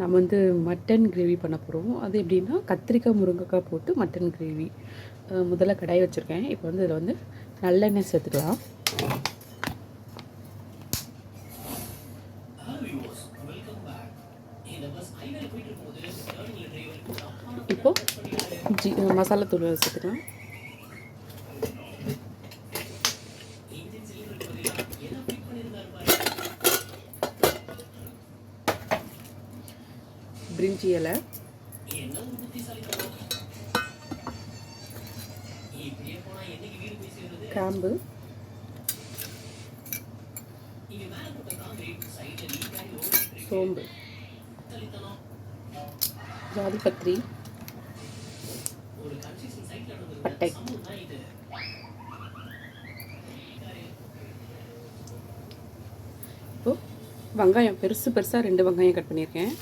நம்ம வந்து mutton gravy பண்ண போகிறோம் அது எப்படின்னா கத்திரிக்காய் முருங்கைக்காய் போட்டு மட்டன் கிரேவி முதல்ல கடாய் வச்சுருக்கேன். இப்போ வந்து இதில் வந்து நல்லெண்ணெய் சேர்த்துக்கலாம். இப்போது ஜி மசாலா தூள் சேர்த்துக்கலாம். பிரிஞ்சி இலை கிராம்பு சோம்பு. ஜாதிபத்திரி. பட்டை. இப்போ வெங்காயம் பெருசு பெருசாக ரெண்டு வெங்காயம் கட் பண்ணியிருக்கேன்.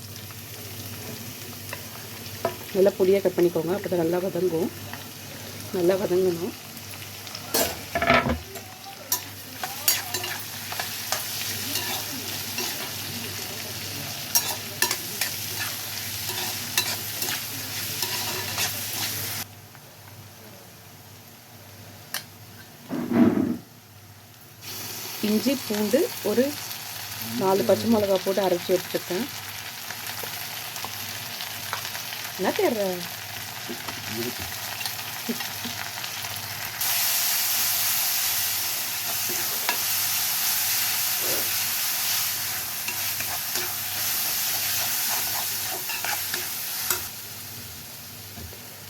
நல்லா பொடியாக கட் பண்ணிக்கோங்க. அப்போ தான் நல்லா வதங்கும். நல்லா வதங்கணும். இஞ்சி பூண்டு ஒரு நாலு பச்சை மிளகா போட்டு அரைச்சி வச்சுருக்கேன் என்ன தேர்ற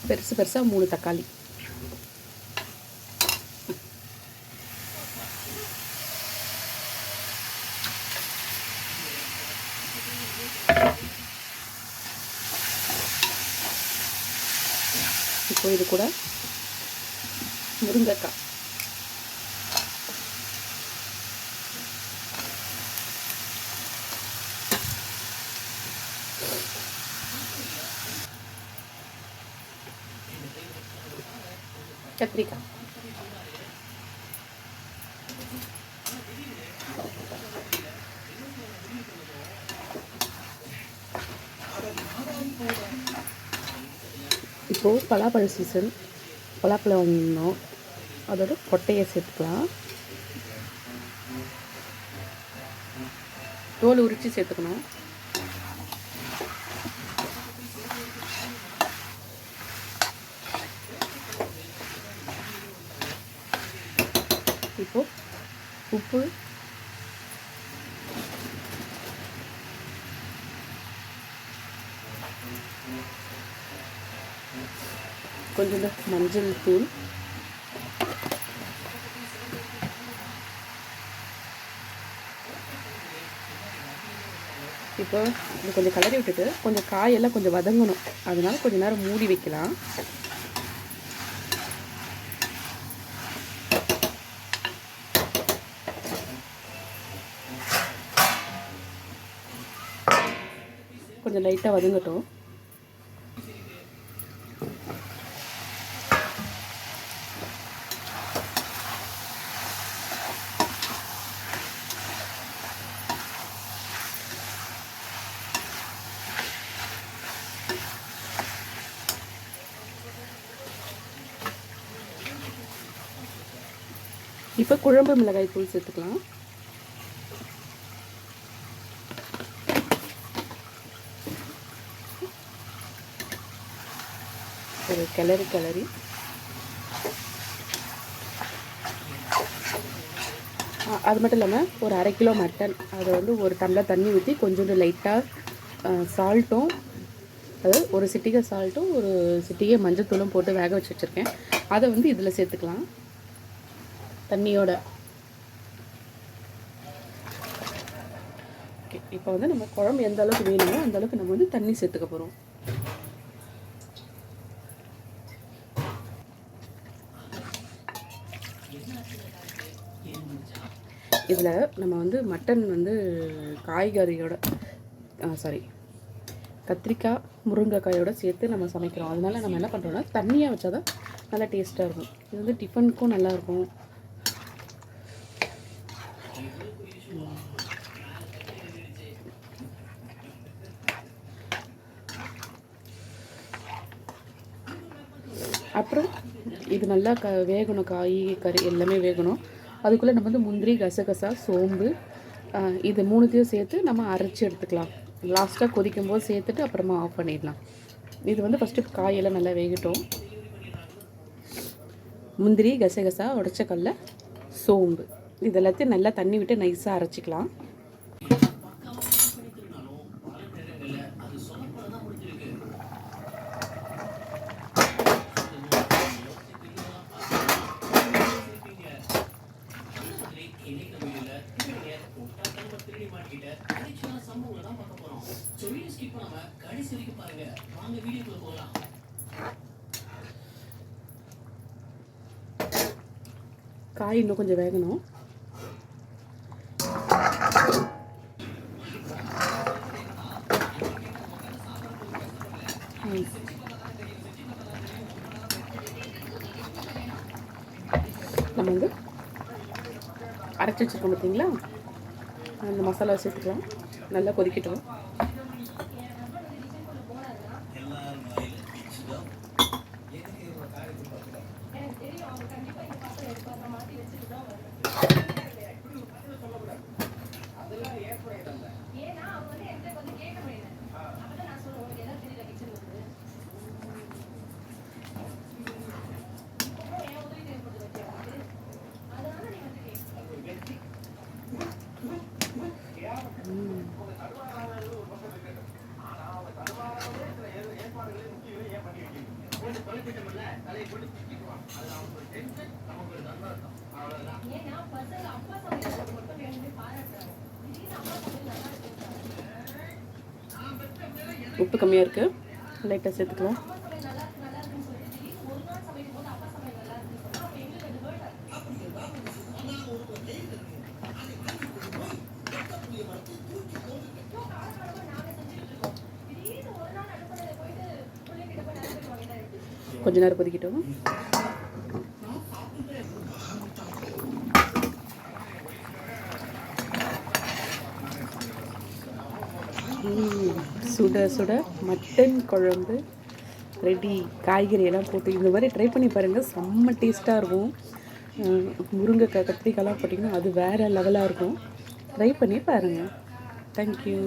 பெருசு பெருசாக மூணு தக்காளி இருக்கும் இது கூட முருங்கைக்காய். கத்திரிக்காய். இப்போது பலாப்பழ சீசன் பலாப்பழம் வாங்கினோம் அதோட கொட்டையை சேர்த்துக்கலாம். தோல் உரித்து சேர்த்துக்கணும். இப்போ உப்பு. கொஞ்சம் மஞ்சள் தூள். இப்போ இது கொஞ்சம் கலரி விட்டுட்டு கொஞ்சம் காயெல்லாம் கொஞ்சம் வதங்கணும். அதனால கொஞ்சம் நேரம் மூடி வைக்கலாம். கொஞ்சம் லைட்டாக வதங்கட்டும். இப்போ குழம்பு மிளகாய் தூள் சேர்த்துக்கலாம். ஒரு கிளறி கிளறி. அது மட்டும் இல்லாமல் ஒரு அரை கிலோ மட்டன். அதை வந்து ஒரு டம்ளர் தண்ணி ஊற்றி கொஞ்சோண்டு லைட்டாக சால்ட்டும் அதாவது ஒரு சிட்டிகை சால்ட்டும் ஒரு சிட்டிகை மஞ்சத்தூளும் போட்டு வேக வச்சு வச்சுருக்கேன். அதை வந்து இதில் சேர்த்துக்கலாம். தண்ணியோட. ஓகே இப்போ வந்து நம்ம குழம்பு எந்த அளவுக்கு வேணுமோ அந்த அளவுக்கு நம்ம வந்து தண்ணி சேர்த்துக்க போகிறோம் இதில் நம்ம வந்து மட்டன் வந்து காய்கறியோட சாரி கத்திரிக்காய் முருங்கைக்காயோட சேர்த்து நம்ம சமைக்கிறோம். அதனால நம்ம என்ன பண்ணுறோன்னா தண்ணியாக வச்சா தான் நல்லா டேஸ்ட்டாக இருக்கும். இது வந்து டிஃபனுக்கும் நல்லாயிருக்கும் அப்புறம் இது நல்லா க வேகணும் காய் கறி எல்லாமே வேகணும். அதுக்குள்ளே நம்ம வந்து முந்திரி கசகசா சோம்பு இது மூணுத்தையும் சேர்த்து நம்ம அரைச்சி எடுத்துக்கலாம். லாஸ்ட்டாக கொதிக்கும் போது சேர்த்துட்டு அப்புறமா ஆஃப் பண்ணிடலாம். இது வந்து ஃபஸ்ட்டு காயெல்லாம் நல்லா வேகட்டும். முந்திரி கசகசா உடச்ச கல்ல சோம்பு. இது எல்லாத்தையும் நல்லா தண்ணி விட்டு நைஸாக அரைச்சிக்கலாம். காய் இன்னும் கொஞ்சம் வேகணும். ம். நம்ம வந்து அரைச்சி வச்சுருக்கோம் பார்த்தீங்களா அந்த மசாலா சேர்த்துக்கலாம். நல்லா கொதிக்கட்டும். உப்பு கம்மியாக இருக்குது லைட்டாக சேர்த்துக்கலாம். கொஞ்ச நேரம் கொதிக்கட்டும். சுட சுட மட்டன் குழம்பு ரெடி. காய்கறி எல்லாம் போட்டு இந்த மாதிரி ட்ரை பண்ணி பாருங்கள் செம்ம டேஸ்ட்டாக இருக்கும். முருங்கைக்காய் கத்திரிக்காய்லாம் போட்டிங்கன்னா அது வேறு லெவலாக இருக்கும். ட்ரை பண்ணி பாருங்கள் தேங்க்யூ